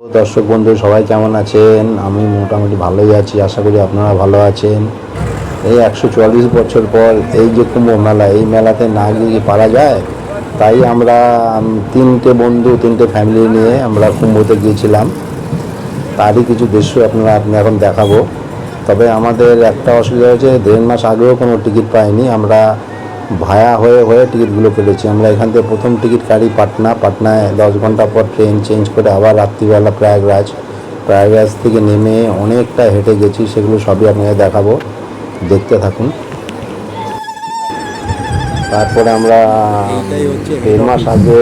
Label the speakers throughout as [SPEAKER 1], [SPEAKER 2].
[SPEAKER 1] দর্শক বন্ধু, সবাই কেমন আছেন? আমি মোটামুটি ভালোই আছি, আশা করি আপনারা ভালো আছেন। এই একশো চুয়াল্লিশ বছর পর এই যে কুম্ভ মেলা, এই মেলাতে না গিয়ে পারা যায়? তাই আমরা তিনটে বন্ধু, তিনটে ফ্যামিলি নিয়ে আমরা কুম্ভতে গিয়েছিলাম। তারই কিছু দৃশ্য আপনারা, আপনি এখন দেখাবো। তবে আমাদের একটা অসুবিধা হয়েছে, দেড় মাস আগেও কোনো টিকিট পাইনি। আমরা ভায়া হয়ে হয়ে টিকিটগুলো কেটেছি আমরা এখান থেকে প্রথম টিকিট কাটি পাটনা। পাটনায় দশ ঘণ্টা পর ট্রেন চেঞ্জ করে আবার রাত্রিবেলা প্রয়াগরাজ। প্রয়াগরাজ থেকে নেমে অনেকটা হেঁটে গেছি সেগুলো সবই আপনাকে দেখাবো। দেখতে থাকুন। তারপরে আমরা দেড় মাস আগে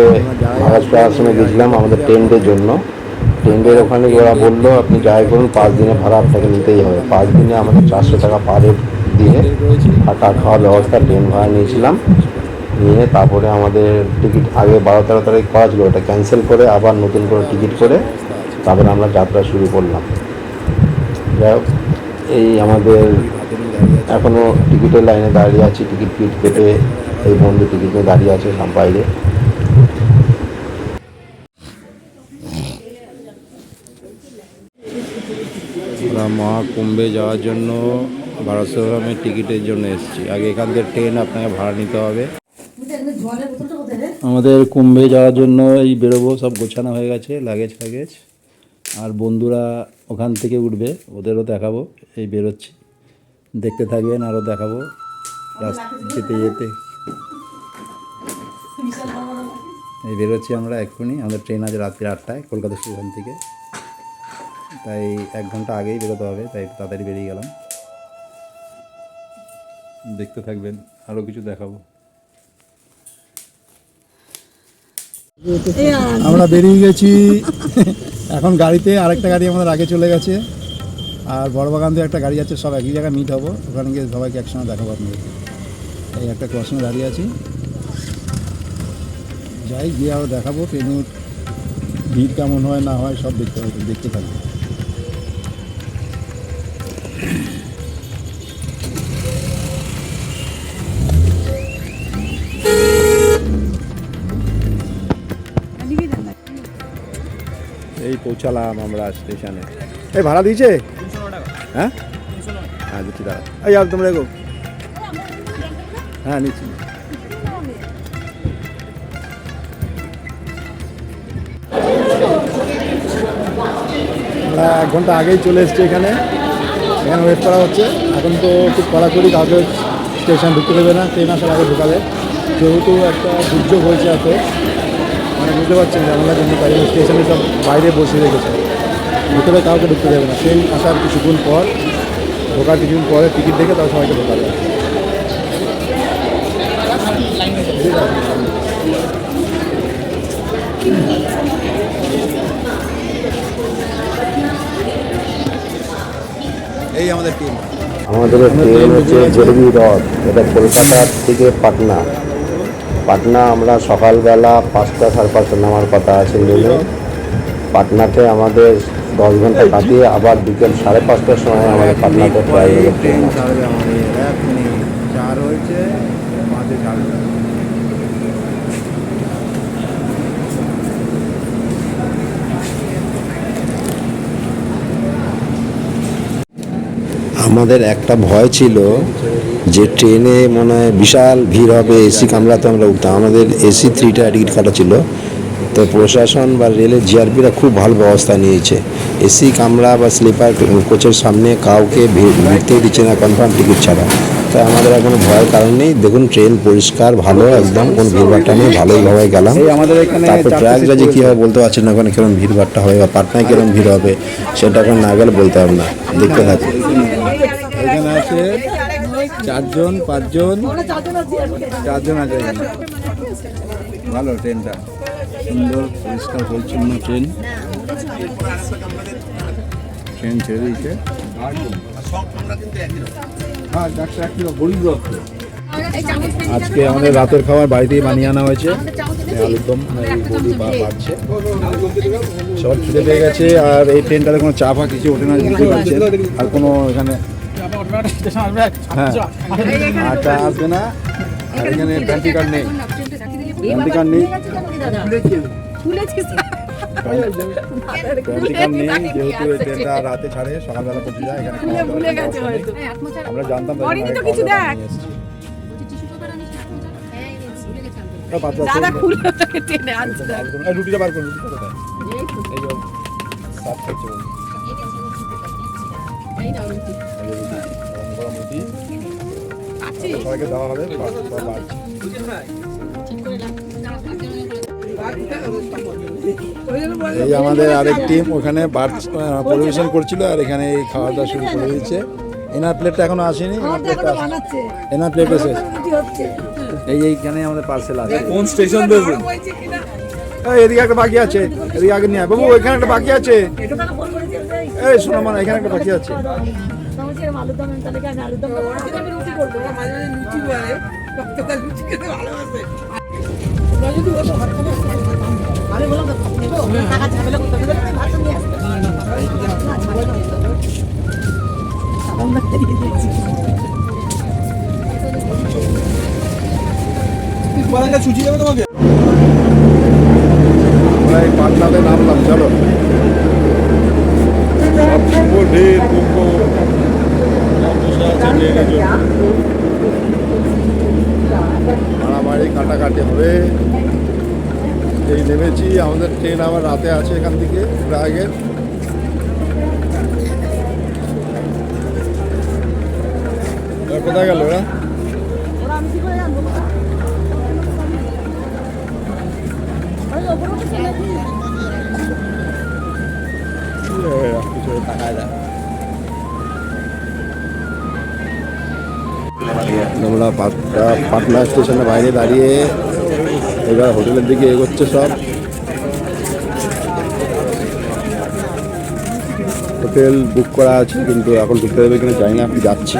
[SPEAKER 1] মহারাষ্ট্র আশ্রমে গেছিলাম আমাদের টেন্টের জন্য। টেন্টের ওখানে ওরা বলল আপনি যাই করুন পাঁচ দিনে ভাড়া আপনাকে নিতেই হবে। পাঁচ দিনে আমাদের চারশো টাকা পার হেড দিয়ে থাকা খাওয়ার ব্যবস্থা ট্রেন ভাড়া নিয়েছিলাম। নিয়ে তারপরে আমাদের টিকিট আগে বারো তেরো তারিখ করা ছিল, ওটা ক্যান্সেল করে আবার নতুন করে টিকিট করে তারপরে আমরা যাত্রা শুরু করলাম। যাই হোক, এই আমাদের এখনও টিকিটের লাইনে দাঁড়িয়ে আছি, টিকিট ফিট কেটে এই বন্ধু টিকিট নিয়ে দাঁড়িয়ে আছে বাইরে। আমরা মহাকুম্ভে যাওয়ার জন্য বারাসগ্রামের টিকিটের জন্য এসেছি। আগে এখান থেকে ট্রেন আপনাকে ভাড়া নিতে হবে। আমাদের কুম্ভে যাওয়ার জন্য এই বেরোবো, সব গোছানো হয়ে গেছে লাগেজ ফ্যাগেজ আর বন্ধুরা ওখান থেকে উঠবে, ওদেরও দেখাবো, এই বেরোচ্ছি। দেখতে থাকবেন, আরও দেখাবো। যেতে যেতে। এই বেরোচ্ছি আমরা এক্ষুনি। আমাদের ট্রেন আছে রাত্রি আটটায়, কলকাতা স্টেশন থেকে। তাই এক ঘণ্টা আগেই বেরোতে হবে, তাই তাড়াতাড়ি বেরিয়ে গেলাম। দেখতে থাকবেন আরও কিছু দেখাবো।
[SPEAKER 2] আমরা বেরিয়ে গেছি। এখন গাড়িতে আরেকটা গাড়ি আমাদের আগে চলে গেছে। আর বড় বাগান দিয়ে একটা গাড়ি আছে সব একই জায়গায় মিট হব। ওখানে গিয়ে সবাইকে একসঙ্গে দেখাবো আপনাদের। এই একটা ক্রসিংয়ে দাঁড়িয়ে আছি। যাই, গিয়ে আরও দেখাবো। ট্রেনে ভিড় কেমন হয়, না হয়, সব দেখতে দেখতে থাকব।
[SPEAKER 1] পৌঁছালাম আমরা স্টেশনে। এই ভাড়া দিয়েছে? হ্যাঁ? হ্যাঁ দিচ্ছি, দাঁড়া। এই আর তোমরা এগো। হ্যাঁ নিচ্ছি।
[SPEAKER 2] এক ঘণ্টা আগেই চলে এসেছি এখানে। এখানে ওয়েট করা হচ্ছে। এখন তো খুব কড়াকড়ি কাউকে স্টেশন ঢুকতে দেবে না। ট্রেন আসার আগে ঢুকাবে যেহেতু একটা দুর্যোগ হয়েছে এত মানে বুঝতে পারছেন যে জন্য তাই জন্য স্টেশনে সব বাইরে বসে রেখেছে। ভিতরে কাউকে ঢুকতে দেবে না। ট্রেন আসার কিছুক্ষণ পর ঢোকার কিছুক্ষণ পরে টিকিট দেখে তারা সবাইকে ঠিক আছে এই আমাদের টিম
[SPEAKER 1] আমাদের ট্রেন হচ্ছে জেরবি রথ এটা কলকাতা থেকে পাটনা। পাটনা আমরা সকালবেলা পাঁচটা সাড়ে পাঁচটা নামার কথা আছে নেমে পাটনাতে আমাদের দশ ঘণ্টা কাটিয়ে আবার বিকেল সাড়ে পাঁচটার সময় আমাদের পাটনাতে
[SPEAKER 2] আমাদের
[SPEAKER 1] একটা ভয় ছিল যে ট্রেনে মনে হয় বিশাল ভিড় হবে এসি কামরাতে আমরা উঠতাম। আমাদের এসি থ্রিটা টিকিট কাটা ছিল। তো প্রশাসন বা রেলের জিআরপিরা খুব ভালো ব্যবস্থা নিয়েছে। এসি কামরা বা স্লিপার কোচের সামনে কাউকে ভিড় দিচ্ছে না কনফার্ম টিকিট ছাড়া। তাই আমাদের আর কোনো ভয়ের কারণ নেই। দেখুন ট্রেন পরিষ্কার ভালো একদম। কোনো ভিড়ভাড়টা নেই ভালোইভাবে গেলাম। তারপর
[SPEAKER 2] চারটে যে
[SPEAKER 1] কী হবে বলতে পারছি না ওখানে কিরম ভিড়ভাড়টা হবে বা পাটনায় কিরম ভিড় হবে সেটা এখন না গেলে বলতে পারব না। দেখতে থাকুন।
[SPEAKER 2] এখানে আছে চারজন পাঁচজন। চারজন আছে ভালো ট্রেনটা। সুন্দর পরিষ্কার পরিচ্ছন্ন ট্রেন। ট্রেন ছেড়ে দিয়েছে। হ্যাঁ। আজকে আমাদের রাতের খাবার বাড়িতেই বানিয়ে আনা হয়েছে। এই আলুর দম এই বড়ি বা বাড়ছে। সব ছুটে পেয়ে গেছে আর এই ট্রেনটাতে কোনো চা ফা কিছু ওঠে না। আর কোনো এখানে রাতে ছাড়ে যায় আমরা জানতাম রুটিটা বার করুন গরম গরম রুটি। সবাইকে দেওয়া হবে বা- বা বাড়ছে। এই আমাদের আরেক টিম ওখানে পরিবেশন করছিল আর এখানে এই খাওয়া দাওয়া শুরু করে দিয়েছে। এনার প্লেটটা এখনও আসেনি এনার প্লেট এসে এই এইখানে আমাদের পার্সেল আছে।
[SPEAKER 3] কোন স্টেশন
[SPEAKER 2] এই, এদিকে একটা বাকি আছে এদিকে আগে নিয়ে আয়। বাবু ওইখানে একটা বাকি আছে। এই শোনো মানে এখানে একটা বাকি আছে।
[SPEAKER 3] সুচি দেবে তোমাকে।
[SPEAKER 2] আমরা এই পাটনাতে নামলাম চলো। কুকুর ভিড় মারামারি কাটাকাটি হবে। এই নেমেছি, আমাদের ট্রেন আবার রাতে আছে এখান থেকে প্রয়াগের এবার কোথায় গেল ওরা? আমরা পাটনা পাটনা স্টেশনের বাইরে দাঁড়িয়ে এবার হোটেলের দিকে এগোচ্ছে সব। হোটেল বুক করা আছে, কিন্তু এখন ঢুকতে দেবে কিনা জানি না আপনি যাচ্ছি।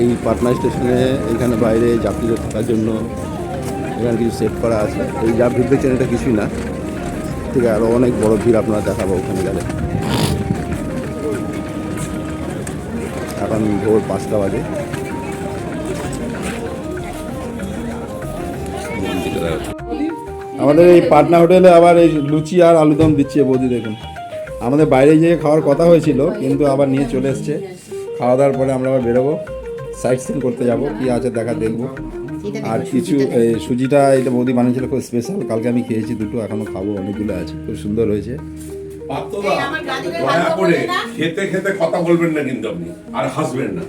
[SPEAKER 2] এই পাটনা স্টেশনে এখানে বাইরে যাত্রীদের থাকার জন্য এখানে কিছু সেট করা আছে। এই যা ভিড় দেখছেন এটা কিছুই না। আছে আরও অনেক বড় ভিড় আপনারা দেখাবো ওখানে গেলে। এখন ভোর পাঁচটা বাজে। আমাদের এই পাটনা হোটেলে আবার এই লুচি আর আলুদম দিচ্ছে বৌদি দেখুন। আমাদের বাইরে গিয়ে খাওয়ার কথা হয়েছিল, কিন্তু আবার নিয়ে চলে এসছে। খাওয়া দাওয়ার পরে আমরা আবার বেরোবো। সাইট সিন করতে যাব কি আছে দেখা দেখব। আর কিছু এই সুজিটা এটা বৌদি বানিয়েছিল খুব স্পেশাল কালকে আমি খেয়েছি দুটো এখনও খাব অনেকগুলো আছে খুব সুন্দর হয়েছে।
[SPEAKER 4] দয়া করে খেতে খেতে কথা বলবেন না কিন্তু আপনি আর হাসবেন না।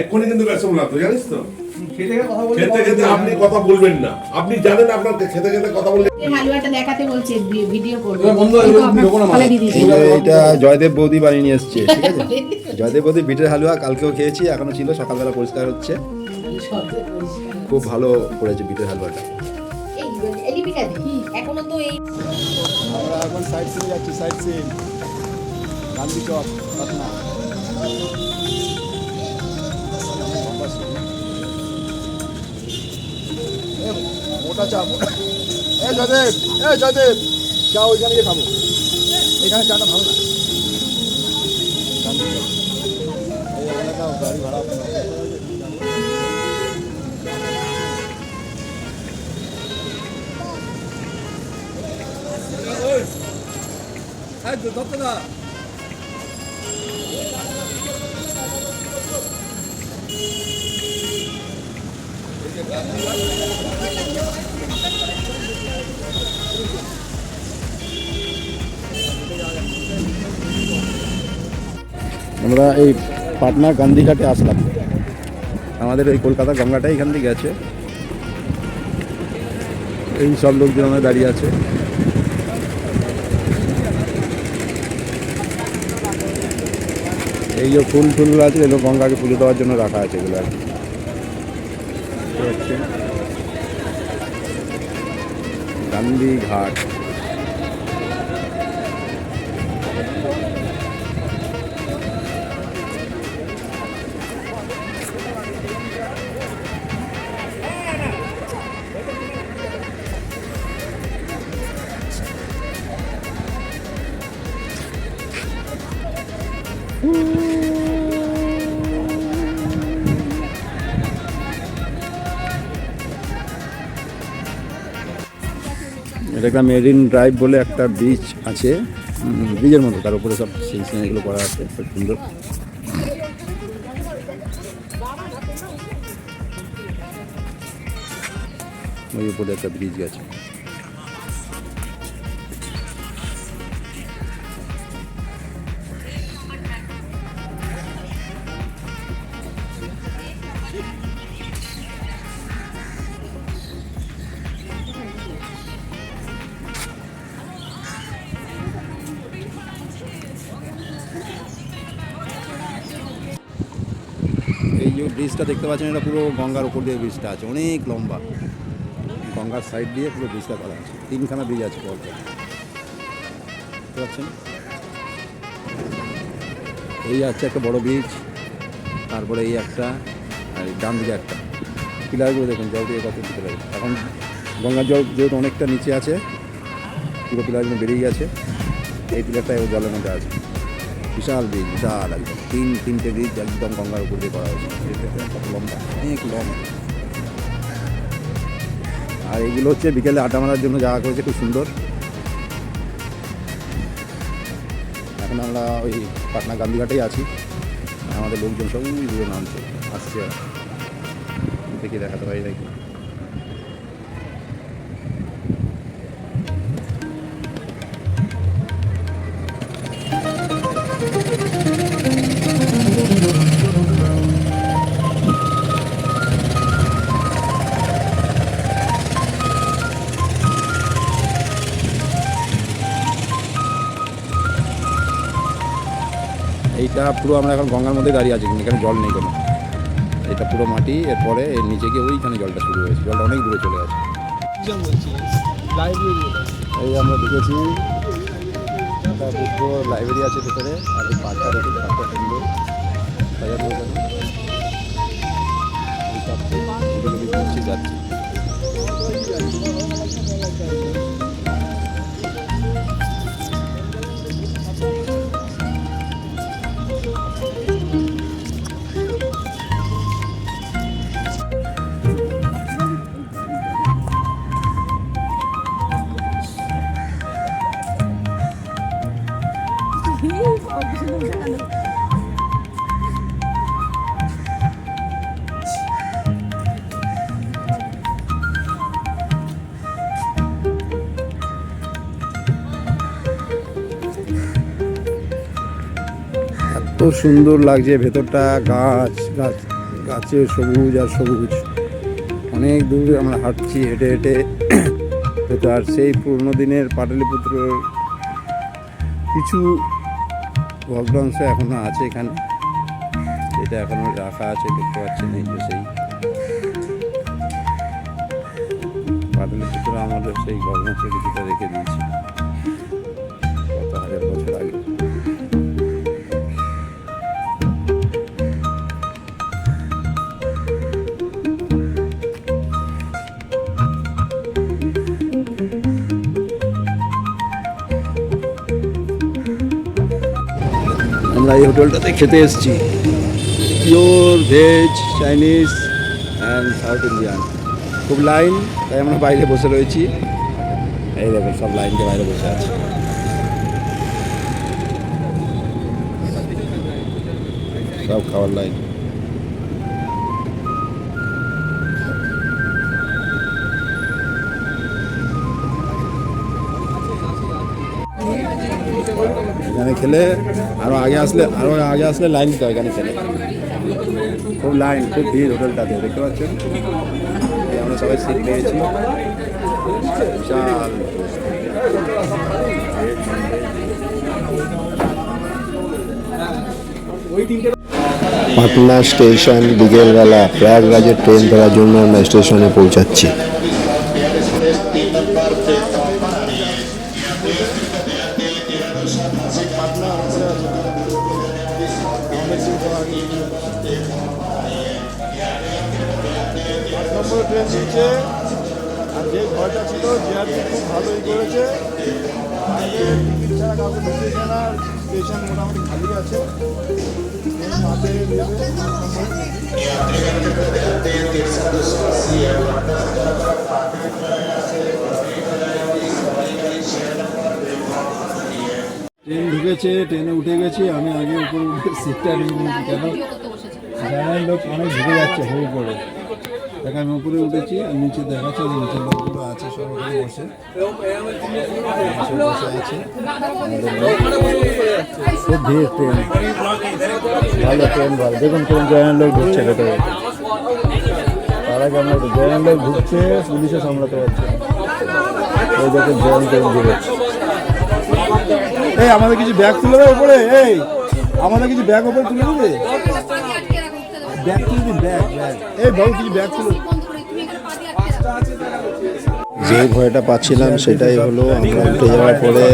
[SPEAKER 4] এক্ষুনি কিন্তু ব্যস্ত জানিস তো? খেতে খেতে আপনি কথা বলবেন না। আপনি জানেন আপনার খেতে খেতে কথা বললে
[SPEAKER 5] এই হালুয়াটা দেখাতে বলছে ভি- ভিডিও করবে।
[SPEAKER 3] বন্ধ হয়ে যাবে, ঢোকো না
[SPEAKER 5] ফলে দিয়ে দিয়েছে।
[SPEAKER 2] এই যে এইটা জয়দেব বৌদি বানিয়ে নিয়ে এসছে ঠিক আছে? জয়দেব বৌদি বিটের হালুয়া কালকেও খেয়েছি এখনও ছিল সকালবেলা পরিষ্কার হচ্ছে। খুব ভালো করেছে বিটের হালুয়াটা।
[SPEAKER 5] এই এলিপিকা দি। এখনও তো এই
[SPEAKER 2] আমরা এখন সাইড সিন যাচ্ছি সাইড সিন গান্ধী চক পাটনা। মোটা চা এ জয়দেব এ জয়দেব চা ওইখানে গিয়ে খাব। এখানে চাটা ভালো না।
[SPEAKER 3] দত্তদা
[SPEAKER 2] আমরা এই পাটনা গান্ধীঘাটে আসলাম। আমাদের এই কলকাতা গঙ্গাটা এখান থেকে আছে এই সব লোকজন আমরা দাঁড়িয়ে আছে। এই যে ফুল ফুলগুলো আছে, এগুলো গঙ্গাকে পুজো দেওয়ার জন্য রাখা আছে এগুলো আর কি। গান্ধীঘাট Woo! একটা মেরিন ড্রাইভ বলে একটা বিচ আছে ব্রিজের মতো, তার উপরে সব সেই সিনারিগুলো করা আছে, খুব সুন্দর। ওই উপরে একটা ব্রিজ আছে। ব্রিজটা দেখতে পাচ্ছেন, এটা পুরো গঙ্গার উপর দিয়ে ব্রিজটা আছে, অনেক লম্বা। গঙ্গার সাইড দিয়ে পুরো ব্রিজটা করা আছে, তিনখানা ব্রিজ আছে দেখতে পাচ্ছেন? এই আছে একটা বড় ব্রিজ তারপরে এই একটা, আর ডান দিকে একটা। পিলারগুলো দেখুন, জল দিয়ে কত দিতে লাগে। এখন গঙ্গার জল যেহেতু অনেকটা নিচে আছে, পুরো পিলারগুলো বেরিয়ে গেছে, এই পিলারটা জলের মধ্যে আছে। বিশাল ব্রিজ বিশাল একদম তিন তিনটে ব্রিজ একদম গঙ্গার উপর দিয়ে করা হয়েছে কত লম্বা অনেক লম্বা আর এগুলো হচ্ছে বিকেলে আড্ডা মারার জন্য জায়গা করেছে খুব সুন্দর এখন আমরা ওই পাটনা গান্ধীঘাটেই আছি আমাদের লোকজন সব দূরে নামছে আসছে। দেখি দেখাতে পারি নাকি এইটা পুরো আমরা এখন গঙ্গার মধ্যে দাঁড়িয়ে আছি কিন্তু এখানে জল নেই কোনো এটা পুরো মাটি এরপরে এর নিচে গিয়ে ওইখানে জলটা শুরু হয়েছে জলটা অনেক দূরে চলে গেছে এই আমরা ঢুকেছি একটা বুদ্ধ লাইব্রেরি আছে ভেতরে আর এই পার্কটা দেখে পার্কটা সুন্দর সাজানো যাচ্ছি সুন্দর লাগছে, ভেতরটা গাছ গাছ, গাছে সবুজ আর সবুজ। অনেক দূর আমরা হাঁটছি, হেঁটে হেঁটে। আর সেই পুরনো দিনের পাটালিপুত্র, কিছু ভগ্নাংশ এখনও আছে এখানে। এটা এখনও রাখা আছে, দেখতে পাচ্ছেন এই যে সেই। পাটালিপুত্র আমাদের সেই ভগ্নাংশ কিছুটা রেখে দিয়েছি। এই হোটেলটাতে খেতে এসেছি। Pure veg, Chinese and South Indian. খুব লাইন, তাই আমরা বাইরে বসে রয়েছি। এই দেখুন, সব লাইন দিয়ে বাইরে বসে আছে। সব খাওয়ার লাইন। এখানে খেলে আরও আগে আসলে আরও আগে আসলে লাইন দিতে হয় এখানে খেলে। খুব লাইন খুব ভিড় হোটেলটাতে, দেখতে পাচ্ছেন? আমরা সবাই সিট পেয়েছি
[SPEAKER 1] পাটনা স্টেশন বিকেলবেলা প্রয়াগরাজের ট্রেন ধরার জন্য আমরা স্টেশনে পৌঁছাচ্ছি।
[SPEAKER 2] স্টেশন মোটামুটি খালি আছে। ট্রেন ঢুকেছে ট্রেনে উঠে গেছি আমি আগে উপরে উঠে সিটটা নিয়ে নিয়েছি কেন? জানার লোক অনেক ঢুকে যাচ্ছে হু করে। দেখ আমি উপরে উঠেছি আর নিচে দেখাচ্ছে নিচে লোকগুলো আছে। বসে। বসে বসে আছে খুব ভিড় ট্রেন। ভালো ট্রেন ভালো। দেখুন কোন জয়েন্ট লোক ঢুকছে ভেতরে। তার আগে আমরা লোক ঢুকছে সামলাতে পারছে। ওই ট্রেন এই আমাদের কিছু ব্যাগ তুলে দেবে উপরে এই। আমাদের কিছু ব্যাগ উপরে তুলে দেবে? ব্যাগ তুলে দিন ব্যাগ ব্যাগ। এই বাবু কিছু ব্যাগ তুলে।
[SPEAKER 1] যে ভয়টা পাচ্ছিলাম সেটাই হলো আমরা উঠে যাওয়ার পরে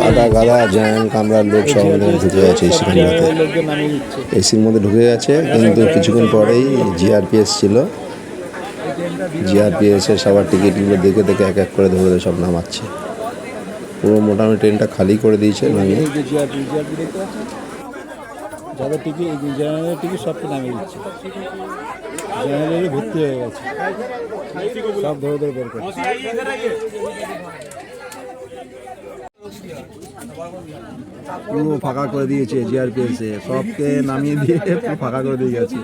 [SPEAKER 1] গাদা গাদা জ্যাম কামড়ার লোক সব ঢুকে গেছে এসির মধ্যে। এসির মধ্যে ঢুকে গেছে, কিন্তু কিছুক্ষণ পরেই জিআরপিএস ছিল। জিআরপিএস এর সবার টিকিটগুলো দেখে দেখে এক এক করে ধরে সব নামাচ্ছে। পুরো মোটামুটি ট্রেনটা খালি করে দিয়েছে নামিয়ে।
[SPEAKER 2] যাদের টিকিট টিকিট নামিয়ে দিচ্ছে। জেনারেলে ভর্তি হয়ে গেছে। সব ধরে ধরে বের করছে। পুরো ফাঁকা করে দিয়েছে জিআরপিএস সবকে নামিয়ে দিয়ে পুরো ফাঁকা করে দিয়ে গেছে।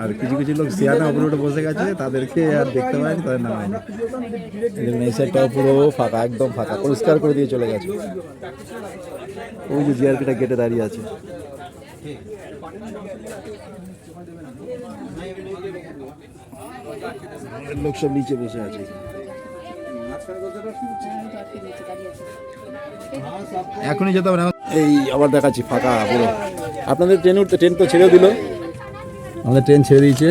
[SPEAKER 2] আর কিছু কিছু লোক সিয়ানা উপরে উঠে বসে গেছে, তাদেরকে আর দেখতে পায়নি, তাদের নামায়নি। দেখুন এই পুরো ফাঁকা, একদম ফাঁকা, পরিষ্কার করে দিয়ে চলে গেছে। ওই যে জিআরপিটা গেটে দাঁড়িয়ে আছে। লোক সব নিচে বসে আছে। এখনই যেতে হবে এই আবার দেখাচ্ছি ফাঁকা পুরো। আপনাদের ট্রেন উঠতে ট্রেন তো ছেড়ে দিল। আমাদের ট্রেন ছেড়ে দিয়েছে।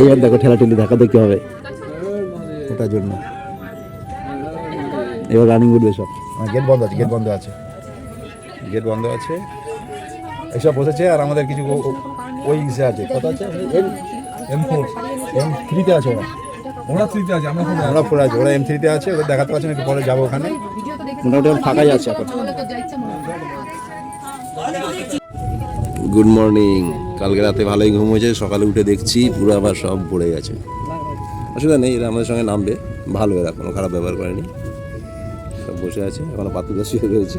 [SPEAKER 2] এইবার দেখো ঠেলা ঠেলি দেখা দেখতে হবে। ওটার জন্য। এবার রানিং উঠবে সব। গেট বন্ধ আছে গেট বন্ধ আছে। গেট বন্ধ আছে। এইসব বসেছে আর আমাদের কিছু ওই ইসে আছে। কথা আছে? এম এম ফোর এম থ্রিতে আছে ওরা।
[SPEAKER 3] ওরা থ্রিতে আছে আমরা ফোনে
[SPEAKER 2] আমরা ফোর আছে ওরা এম থ্রিতে আছে ওদের দেখাতে পারছেন একটু পরে যাব ওখানে। মোটামুটি ফাঁকাই আছে এখন।
[SPEAKER 1] গুড মর্নিং কালকে রাতে ভালোই ঘুম হয়েছে সকালে উঠে দেখছি পুরো আবার সব পড়ে গেছে। অসুবিধা নেই এরা আমাদের সঙ্গে নামবে। ভালো এরা কোনো খারাপ ব্যবহার করেনি। সব বসে আছে এখনও পাতুদা শুয়ে রয়েছে।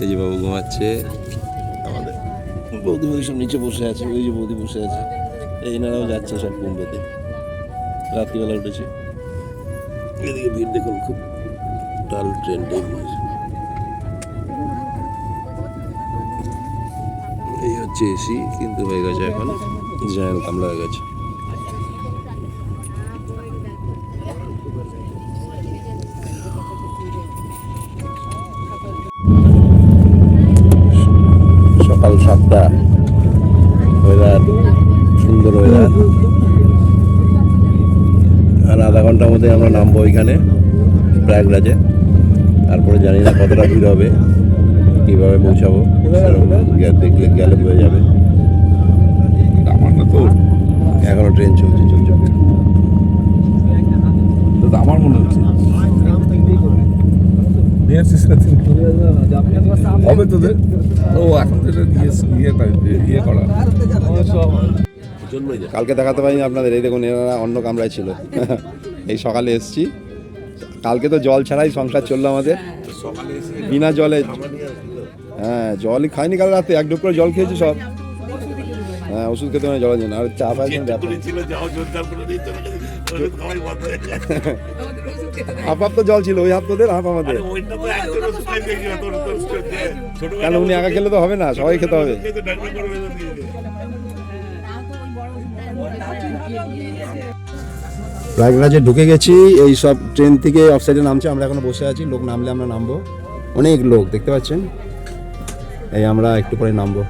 [SPEAKER 1] এই যে বাবু ঘুমাচ্ছে। আমাদের। বৌদি বৌদি সব নিচে বসে আছে ওই যে বৌদি বসে আছে। এই নারাও যাচ্ছে সব বোম্বেতে রাত্রিবেলা উঠেছে। এদিকে ভিড় দেখুন, খুব ডাল ভিড় এই হচ্ছে এসি, কিন্তু হয়ে গেছে এখন জায়গা কামলা হয়ে গেছে। মধ্যে আমরা নামবো ওইখানে প্রয়াগরাজে। তারপরে জানি না কতটা ভিড় হবে কীভাবে পৌঁছাবো দেখলে গেলে বোঝা যাবে।
[SPEAKER 4] আমার না তো
[SPEAKER 1] এখনও ট্রেন চলছে চলছে।
[SPEAKER 4] তো আমার মনে হচ্ছে? হবে তোদের? ও এখন তো ইয়ে ইয়ে ইয়ে করা।
[SPEAKER 1] কালকে দেখাতে পারিনি আপনাদের এই দেখুন এনারা অন্য কামরায় ছিল। এই সকালে এসছি। কালকে তো জল ছাড়াই সংসার চলল আমাদের। বিনা জলে হ্যাঁ জলই খাইনি কাল রাতে, এক ডুব করে জল খেয়েছি সব। হ্যাঁ ওষুধ খেতে মানে জলের জন্য আর চা
[SPEAKER 4] গেছে
[SPEAKER 1] হাফ হাফ তো জল ছিল, ওই হাফ তোদের হাফ আমাদের। কেন, উনি একা খেলে তো হবে না, সবাই খেতে হবে। প্রয়াগরাজে ঢুকে গেছি, এই সব ট্রেন থেকে অফ সাইডে নামছে, আমরা এখনও বসে আছি, লোক নামলে আমরা নামবো। অনেক লোক, দেখতে পাচ্ছেন? এই আমরা একটু পরে নামবো।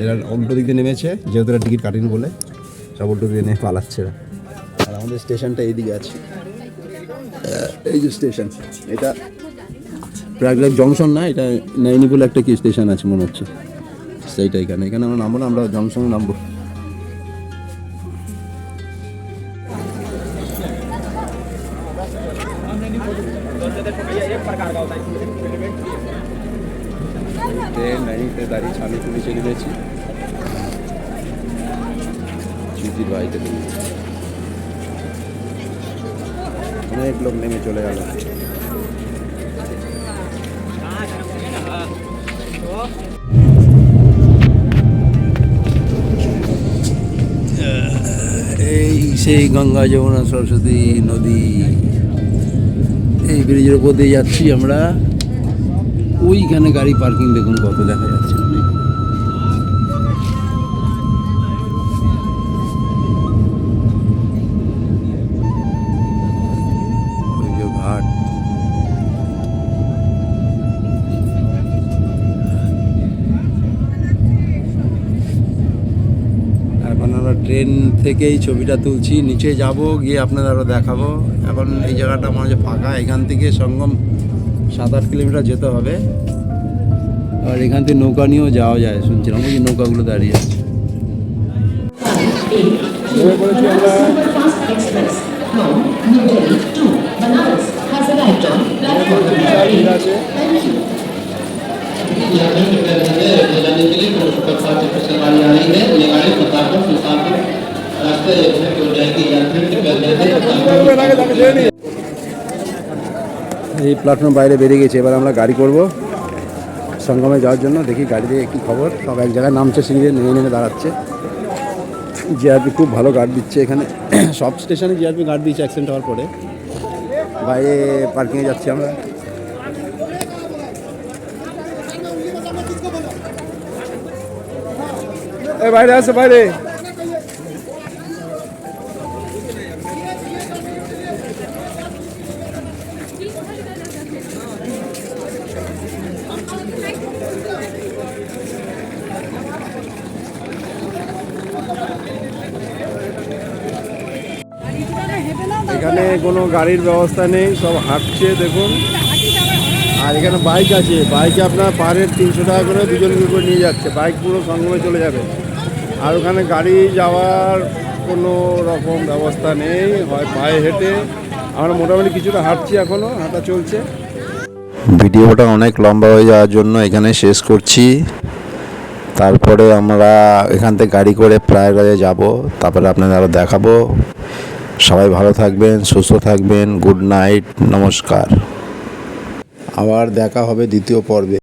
[SPEAKER 1] এরা উল্টো দিক দিয়ে নেমেছে, যেহেতু এরা টিকিট কাটেনি বলে, সব উল্টো দিকে নেমে পালাচ্ছে আর আমাদের স্টেশনটা এইদিকে আছে। এই যে স্টেশন, এটা প্রয়াগরাজ জংশন না, এটা নাইনি বলে একটা কি স্টেশন আছে মনে হচ্ছে। সেইটা এখানে এখানে আমরা নামবো না, আমরা জংশনে নামবো।
[SPEAKER 2] বাড়িতে অনেক লোক নেমে চলে গেল। এই সেই গঙ্গা যমুনা সরস্বতী নদী। ব্রিজের উপর দিয়ে যাচ্ছি আমরা। ওইখানে গাড়ি পার্কিং দেখুন কত দেখা যাচ্ছে। অনেক ট্রেন থেকেই ছবিটা তুলছি। নিচে যাব গিয়ে আপনাদের আরও দেখাবো। এখন এই জায়গাটা মনে হচ্ছে ফাঁকা। এখান থেকে সঙ্গম সাত আট কিলোমিটার যেতে হবে। আর এখান থেকে নৌকা নিয়েও যাওয়া যায়। শুনছিলাম ওই নৌকাগুলো দাঁড়িয়ে আছে।
[SPEAKER 1] আছে
[SPEAKER 2] এই প্ল্যাটফর্ম বাইরে বেরিয়ে গেছে, এবার আমরা গাড়ি করব। সঙ্গমে যাওয়ার জন্য, দেখি গাড়িতে কী খবর। সব এক জায়গায় নামছে, সিঁড়ি নেমে নেমে দাঁড়াচ্ছে। জিআরপি খুব ভালো গার্ড দিচ্ছে এখানে। সব স্টেশনে জিআরপি গার্ড দিচ্ছে অ্যাক্সিডেন্ট হওয়ার পরে। বাইরে পার্কিংয়ে যাচ্ছি আমরা।
[SPEAKER 1] বাইরে আছে বাইরে। কোনো গাড়ির ব্যবস্থা নেই, সব হাঁটছে, দেখুন। আর এখানে বাইক আছে, বাইকে আপনার পার হেড তিনশো টাকা করে দুজনকে করে নিয়ে যাচ্ছে, বাইক পুরো সঙ্গমে চলে যাবে। আর ওখানে গাড়ি যাওয়ার কোনো রকম ব্যবস্থা নেই, হয় পায়ে হেঁটে। আমরা মোটামুটি কিছুটা হাঁটছি এখনও হাঁটা চলছে।
[SPEAKER 2] ভিডিওটা অনেক লম্বা হয়ে যাওয়ার জন্য এখানে শেষ করছি। তারপরে আমরা এখান থেকে গাড়ি করে প্রয়াগরাজে যাব, তারপরে আপনাদের আরও দেখাবো। সবাই ভালো থাকবেন সুস্থ থাকবেন গুড নাইট নমস্কার। আবার দেখা হবে দ্বিতীয় পর্বে।